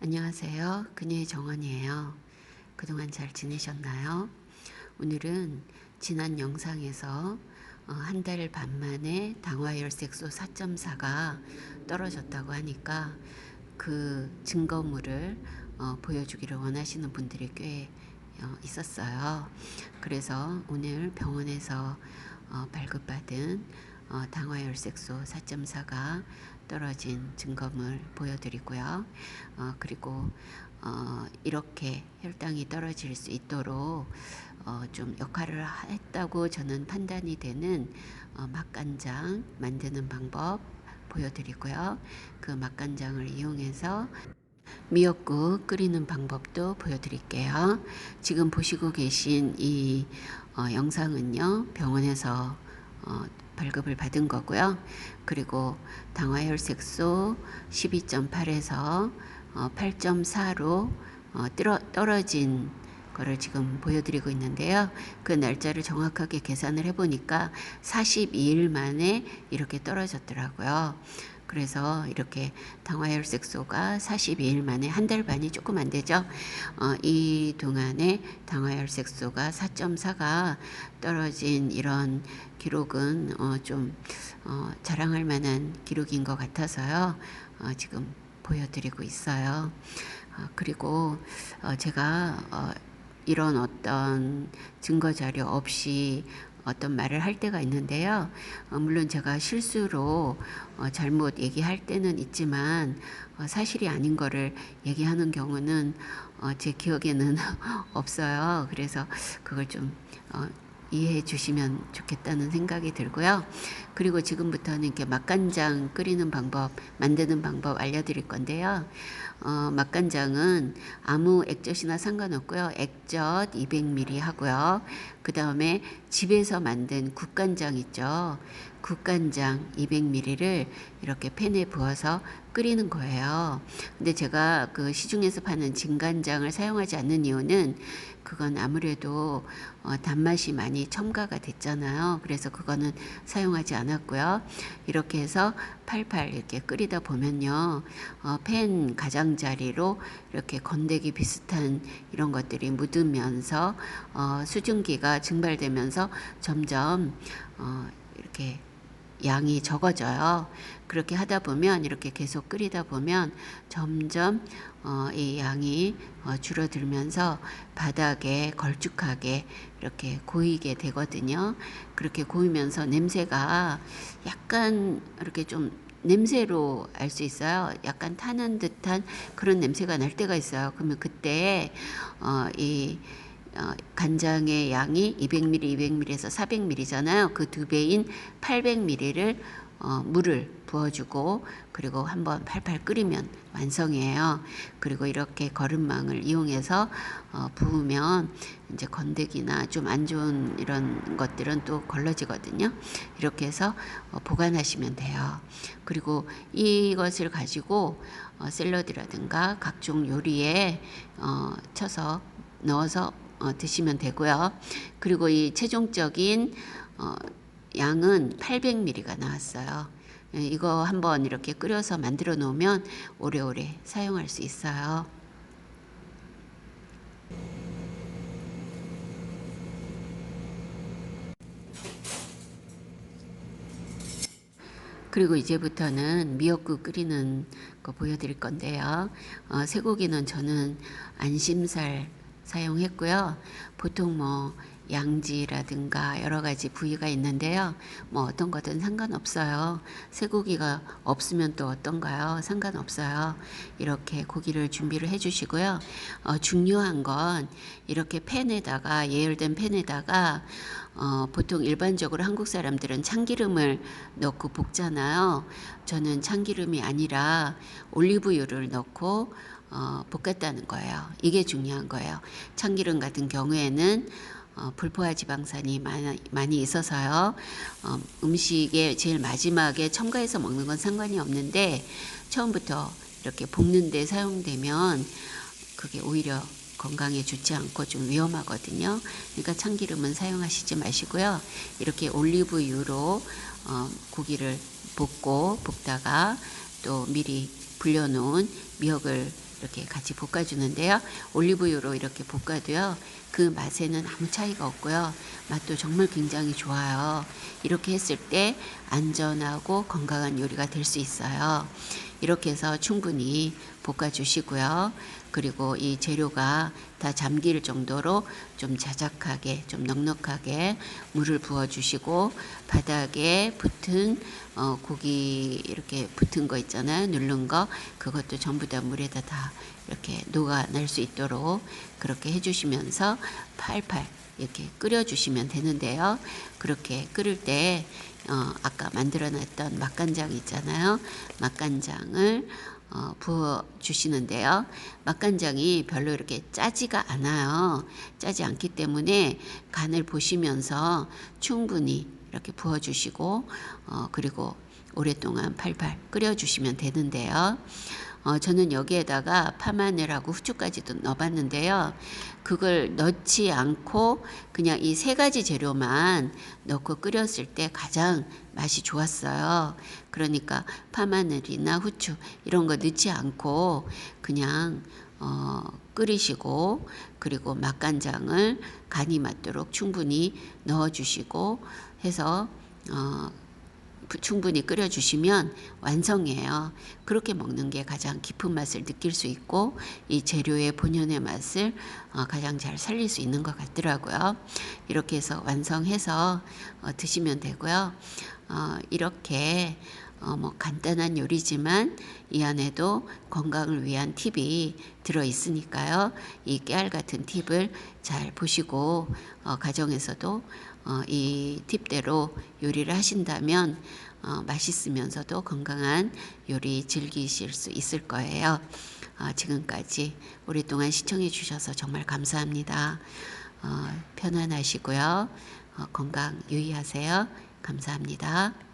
안녕하세요. 그녀의 정원이에요. 그동안 잘 지내셨나요? 오늘은 지난 영상에서 어, 한달 반 만에 당화혈색소 4.4가 떨어졌다고 하니까 그 증거물을 어, 보여주기를 원하시는 분들이 꽤 어, 있었어요. 그래서 오늘 병원에서 어, 발급받은 어, 당화혈색소 4.4가 떨어진 증거물 보여드리고요. 어, 그리고 어, 이렇게 혈당이 떨어질 수 있도록 어, 좀 역할을 했다고 저는 판단이 되는 어, 맛간장 만드는 방법 보여드리고요. 그 맛간장을 이용해서 미역국 끓이는 방법도 보여드릴게요. 지금 보시고 계신 이 어, 영상은요, 병원에서 어, 발급을 받은 거고요. 그리고 당화혈색소 12.8에서 어, 8.4로 어, 떨어, 떨어진 거를 지금 보여드리고 있는데요. 그 날짜를 정확하게 계산을 해보니까 42일 만에 이렇게 떨어졌더라고요. 그래서 이렇게 당화혈색소가 42일 만에 한 달 반이 조금 안 되죠. 어, 이 동안에 당화혈색소가 4.4가 떨어진 이런 기록은 어, 좀 어, 자랑할 만한 기록인 것 같아서요. 어, 지금 보여드리고 있어요. 어, 그리고 어, 제가 어, 이런 어떤 증거 자료 없이 어떤 말을 할 때가 있는데요. 어, 물론 제가 실수로 어, 잘못 얘기할 때는 있지만 어, 사실이 아닌 거를 얘기하는 경우는 어, 제 기억에는 없어요. 그래서 그걸 좀 어, 이해해 주시면 좋겠다는 생각이 들고요. 그리고 지금부터는 이렇게 맛간장 끓이는 방법, 만드는 방법 알려드릴 건데요. 어, 맛간장은 아무 액젓이나 상관없고요. 액젓 200ml 하고요. 그 다음에 집에서 만든 국간장 있죠. 국간장 200ml를 이렇게 팬에 부어서 끓이는 거예요. 근데 제가 그 시중에서 파는 진간장을 사용하지 않는 이유는 그건 아무래도 어, 단맛이 많이 첨가가 됐잖아요. 그래서 그거는 사용하지 않았고요. 이렇게 해서 팔팔 이렇게 끓이다 보면요. 어, 팬 가장 자리로 이렇게 건더기 비슷한 이런 것들이 묻으면서 어, 수증기가 증발되면서 점점 어, 이렇게 양이 적어져요. 그렇게 하다 보면 이렇게 계속 끓이다 보면 점점 어, 이 양이 어, 줄어들면서 바닥에 걸쭉하게 이렇게 고이게 되거든요. 그렇게 고이면서 냄새가 약간 이렇게 좀 냄새로 알 수 있어요. 약간 타는 듯한 그런 냄새가 날 때가 있어요. 그러면 그때 어, 이 어, 간장의 양이 200ml, 200ml에서 400ml잖아요. 그 두 배인 800ml를 어, 물을 부어주고 그리고 한번 팔팔 끓이면 완성이에요. 그리고 이렇게 거름망을 이용해서 어, 부으면 이제 건더기나 좀 안 좋은 이런 것들은 또 걸러지거든요. 이렇게 해서 어, 보관하시면 돼요. 그리고 이것을 가지고 어, 샐러드라든가 각종 요리에 어, 쳐서 넣어서 어, 드시면 되고요. 그리고 이 최종적인 어, 양은 800ml가 나왔어요. 예, 이거 한번 이렇게 끓여서 만들어 놓으면 오래오래 사용할 수 있어요. 그리고 이제부터는 미역국 끓이는 거 보여드릴 건데요. 어, 쇠고기는 저는 안심살 사용했고요. 보통 뭐 양지라든가 여러 가지 부위가 있는데요. 뭐 어떤 거든 상관없어요. 쇠고기가 없으면 또 어떤가요? 상관없어요. 이렇게 고기를 준비를 해주시고요. 어, 중요한 건 이렇게 팬에다가 예열된 팬에다가 어, 보통 일반적으로 한국 사람들은 참기름을 넣고 볶잖아요. 저는 참기름이 아니라 올리브유를 넣고 어, 볶았다는 거예요. 이게 중요한 거예요. 참기름 같은 경우에는 어, 불포화 지방산이 많이, 많이 있어서요. 어, 음식의 제일 마지막에 첨가해서 먹는 건 상관이 없는데 처음부터 이렇게 볶는 데 사용되면 그게 오히려 건강에 좋지 않고 좀 위험하거든요. 그러니까 참기름은 사용하시지 마시고요. 이렇게 올리브유로 어, 고기를 볶고 볶다가 또 미리 불려놓은 미역을 이렇게 같이 볶아주는데요. 올리브유로 이렇게 볶아도요. 그 맛에는 아무 차이가 없고요. 맛도 정말 굉장히 좋아요. 이렇게 했을 때 안전하고 건강한 요리가 될 수 있어요. 이렇게 해서 충분히 볶아주시고요. 그리고 이 재료가 다 잠길 정도로 좀 자작하게, 좀 넉넉하게 물을 부어주시고 바닥에 붙은 어, 고기 이렇게 붙은 거 있잖아요. 누른 거 그것도 전부 다 물에다 다 이렇게 녹아낼 수 있도록 그렇게 해주시면서 팔팔 이렇게 끓여주시면 되는데요. 그렇게 끓을 때 어, 아까 만들어놨던 맛간장 있잖아요. 맛간장을 어, 부어 주시는데요. 맛간장이 별로 이렇게 짜지가 않아요. 짜지 않기 때문에 간을 보시면서 충분히 이렇게 부어 주시고 어, 그리고 오랫동안 팔팔 끓여 주시면 되는데요. 어, 저는 여기에다가 파마늘하고 후추까지도 넣어봤는데요. 그걸 넣지 않고 그냥 이 세 가지 재료만 넣고 끓였을 때 가장 맛이 좋았어요. 그러니까 파마늘이나 후추 이런 거 넣지 않고 그냥 어, 끓이시고 그리고 맛간장을 간이 맞도록 충분히 넣어주시고 해서 어, 충분히 끓여주시면 완성이에요. 그렇게 먹는 게 가장 깊은 맛을 느낄 수 있고 이 재료의 본연의 맛을 어, 가장 잘 살릴 수 있는 것 같더라고요. 이렇게 해서 완성해서 어, 드시면 되고요. 어, 이렇게 어, 뭐 간단한 요리지만 이 안에도 건강을 위한 팁이 들어 있으니까요. 이 깨알 같은 팁을 잘 보시고 어, 가정에서도 어, 이 팁대로 요리를 하신다면 어, 맛있으면서도 건강한 요리 즐기실 수 있을 거예요. 어, 지금까지 오랫동안 시청해 주셔서 정말 감사합니다. 어, 편안하시고요. 어, 건강 유의하세요. 감사합니다.